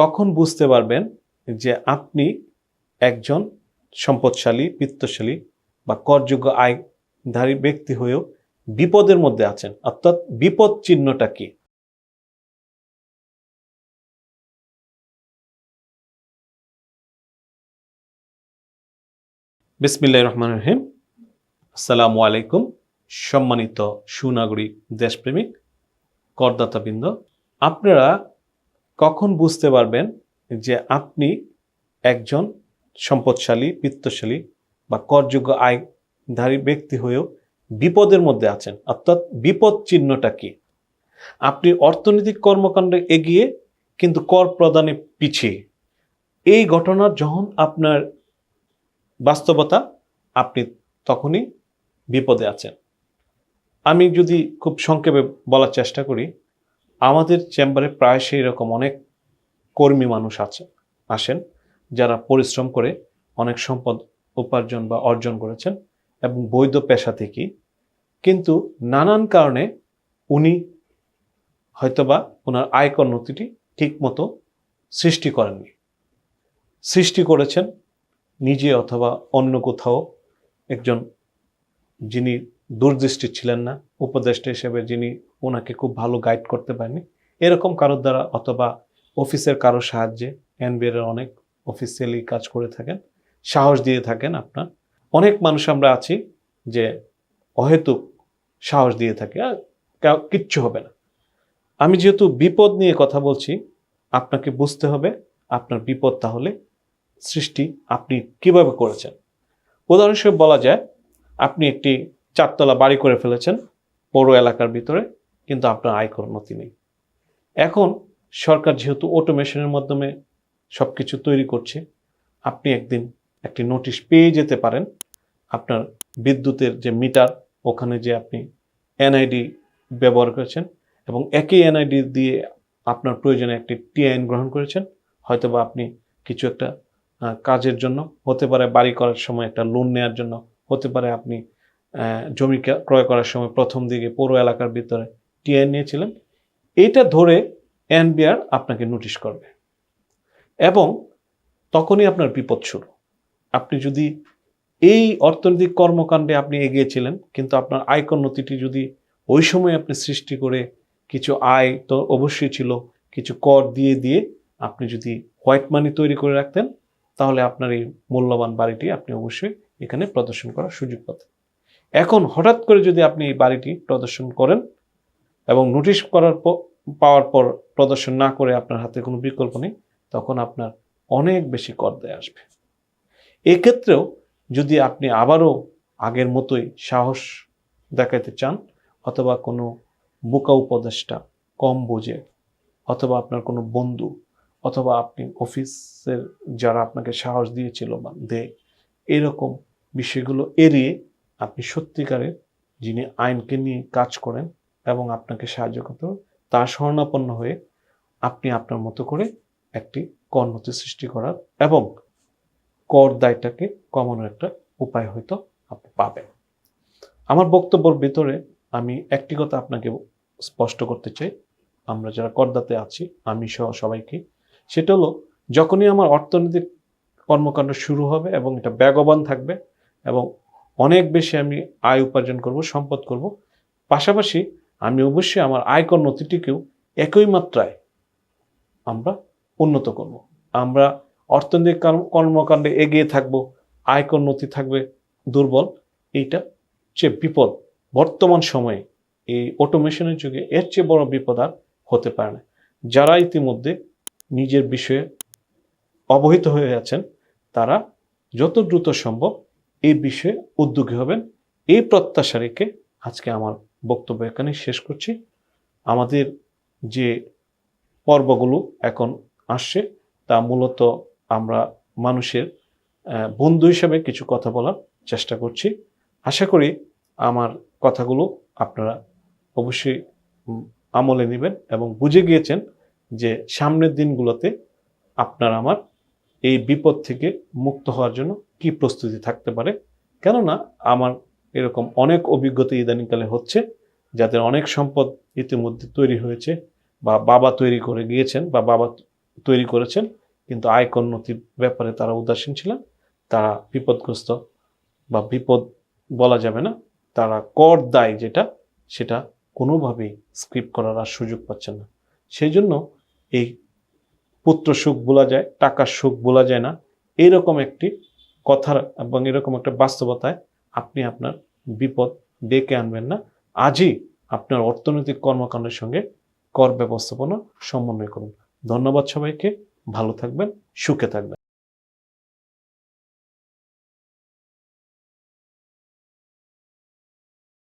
কখন বুঝতে পারবেন যে আপনি একজন সম্পদশালী, বিত্তশালী বা করযোগ্য আয়ধারী ব্যক্তি হয়েও বিপদের মধ্যে আছেন? অর্থাৎ বিপদ চিহ্নটা কি? বিসমিল্লাহ রহমান রহিম। আসসালামু আলাইকুম, সম্মানিত সুনাগরিক দেশপ্রেমিক করদাতাবৃন্দ। আপনারা কখন বুঝতে পারবেন যে আপনি একজন সম্পদশালী বিত্তশালী বা করযোগ্য আয়ধারী ব্যক্তি হয়েও বিপদের মধ্যে আছেন? অর্থাৎ বিপদ চিহ্নটা কি? আপনি অর্থনৈতিক কর্মকাণ্ডে এগিয়ে কিন্তু কর প্রদানে পিছিয়ে। এই ঘটনার যখন আপনার বাস্তবতা, আপনি তখনই বিপদে আছেন। আমি যদি খুব সংক্ষেপে বলার চেষ্টা করি আমাদের চেম্বারে প্রায় সেই রকম অনেক কর্মী মানুষ আছে, আসেন, যারা পরিশ্রম করে অনেক সম্পদ উপার্জন বা অর্জন করেছেন এবং বৈধ পেশা থেকেই। কিন্তু নানান কারণে উনি হয়তোবা ওনার আয়কর নথিটি ঠিকমতো সৃষ্টি করেননি। সৃষ্টি করেছেন নিজে অথবা অন্য কোথাও, একজন যিনি দূরদৃষ্টি ছিলেন না, উপদেষ্টা হিসেবে যিনি ওনাকে খুব ভালো গাইড করতে পারেনি। এরকম কারোর দ্বারা অথবা অফিসের কারও সাহায্যে এনবিআর অনেক অফিসিয়ালি কাজ করে থাকেন, সাহস দিয়ে থাকেন আপনার। অনেক মানুষ আমরা আছি যে অহেতুক সাহস দিয়ে থাকে কিচ্ছু হবে না। আমি যেহেতু বিপদ নিয়ে কথা বলছি, আপনাকে বুঝতে হবে আপনার বিপদ তাহলে সৃষ্টি আপনি কীভাবে করেছেন। উদাহরণস্বরূপ বলা যায়, আপনি একটি চারতলা বাড়ি করে ফেলেছেন পৌর এলাকার ভিতরে। কিন্তু আপনার আয়কর নথি নেই। এখন সরকার যেহেতু অটোমেশনের মাধ্যমে সব কিছু তৈরি করছে, আপনি একদিন একটি নোটিশ পেয়ে যেতে পারেন। আপনার বিদ্যুতের যে মিটার ওখানে যে আপনি এনআইডি ব্যবহার করেছেন এবং একই এনআইডি দিয়ে আপনার প্রয়োজনে একটি টিআইএন গ্রহণ করেছেন। হয়তোবা আপনি কিছু একটা কাজের জন্য, হতে পারে বাড়ি করার সময় একটা লোন নেওয়ার জন্য, হতে পারে আপনি জমি ক্রয় করার সময় প্রথম দিকে পৌর এলাকার ভিতরে টিআইএন নিয়েছিলেন, এইটা ধরে এনবিআর আপনাকে নোটিশ করবে। এবং তখনই আপনার বিপদ শুরু। আপনি যদি এই অর্থনৈতিক কর্মকাণ্ডে আপনি এগিয়েছিলেন কিন্তু আপনার আয়কর নথিটি যদি ওই সময় আপনি সৃষ্টি করে কিছু আয় তো অবশ্যই ছিল, কিছু কর দিয়ে দিয়ে আপনি যদি হোয়াইট মানি তৈরি করে রাখতেন, তাহলে আপনার এই মূল্যবান বাড়িটি আপনি অবশ্যই এখানে প্রদর্শন করার সুযোগ পেতেন। এখন হঠাৎ করে যদি আপনি এই বাড়িটি প্রদর্শন করেন এবং নোটিশ করার পাওয়ার পর প্রদর্শন না করে আপনার হাতে কোনো বিকল্প নেই, তখন আপনার অনেক বেশি কর দেয় আসবে। এক্ষেত্রেও যদি আপনি আবারও আগের মতোই সাহস দেখাতে চান, অথবা কোনো বোকা উপদেষ্টা কম বোঝে, অথবা আপনার কোনো বন্ধু, অথবা আপনি অফিসের যারা আপনাকে সাহস দিয়েছিল বা দেয়, এরকম বিষয়গুলো এড়িয়ে আপনি সত্যিকারের যিনি আইনকে নিয়ে কাজ করেন এবং আপনাকে সাহায্য করতে তার শরণাপন্ন হয়ে আপনি আপনার মতো করে একটি কর্মতি সৃষ্টি করার এবং কর দায়টাকে কমানোর একটা উপায় হয়তো আপনি পাবেন। আমার বক্তব্যের ভিতরে আমি একটি কথা আপনাকে স্পষ্ট করতে চাই। আমরা যারা করদাতে আছি, আমি সহ সবাইকে, সেটা হলো, যখনই আমার অর্থনৈতিক কর্মকাণ্ড শুরু হবে এবং এটা ব্যাগবান থাকবে এবং অনেক বেশি আমি আয় উপার্জন করব, সম্পদ করব, পাশাপাশি আমি অবশ্যই আমার আয়কর নথিটিকেও একই মাত্রায় আমরা উন্নত করব। আমরা অর্থনৈতিক কর্মকাণ্ডে এগিয়ে থাকব, আয়কর নথি থাকবে, দুর্বল। এইটা যে বিপদ। বর্তমান সময়ে এই অটোমেশনের যুগে এর চেয়ে বড় বিপদ আর হতে পারে না। যারা ইতিমধ্যে নিজের বিষয়ে অবহিত হয়ে আছেন, তারা যত দ্রুত সম্ভব এই বিষয়ে উদ্যোগী হবেন। এই প্রত্যাশা রেখে আজকে আমার বক্তব্য এখানে শেষ করছি। আমাদের যে পর্বগুলো এখন আসছে, তা মূলত আমরা মানুষের বন্ধু হিসেবে কিছু কথা বলার চেষ্টা করছি। আশা করি আমার কথাগুলো আপনারা অবশ্যই আমলে নেবেন এবং বুঝে গিয়েছেন যে সামনের দিনগুলোতে আপনার আমার এই বিপদ থেকে মুক্ত হওয়ার জন্য কি প্রস্তুতি থাকতে পারে। কেননা আমার এরকম অনেক অভিজ্ঞতা ইদানিংকালে হচ্ছে, যাদের অনেক সম্পদ ইতিমধ্যে তৈরি হয়েছে বা বাবা তৈরি করে গিয়েছেন বা বাবা তৈরি করেছেন, কিন্তু আয়কর নথির ব্যাপারে তারা উদাসীন ছিলেন, তারা বিপদগ্রস্ত বা বিপদ বলা যাবে না, তারা কর দায় যেটা, সেটা কোনোভাবেই স্ক্রিপ্ট করার আর সুযোগ পাচ্ছেন না। সেই জন্য এই পুত্র সুখ বলা যায়, টাকার সুখ বলা যায় না এইরকম একটি কথার এবং এরকম একটা বাস্তবতায় আপনি আপনার বিপদ ডেকে আনবেন না। আজই আপনার অর্থনৈতিক কর্মকাণ্ডের সঙ্গে কর ব্যবস্থাপনা সমন্বয় করুন। ধন্যবাদ সবাইকে। ভালো থাকবেন, সুখে থাকবেন।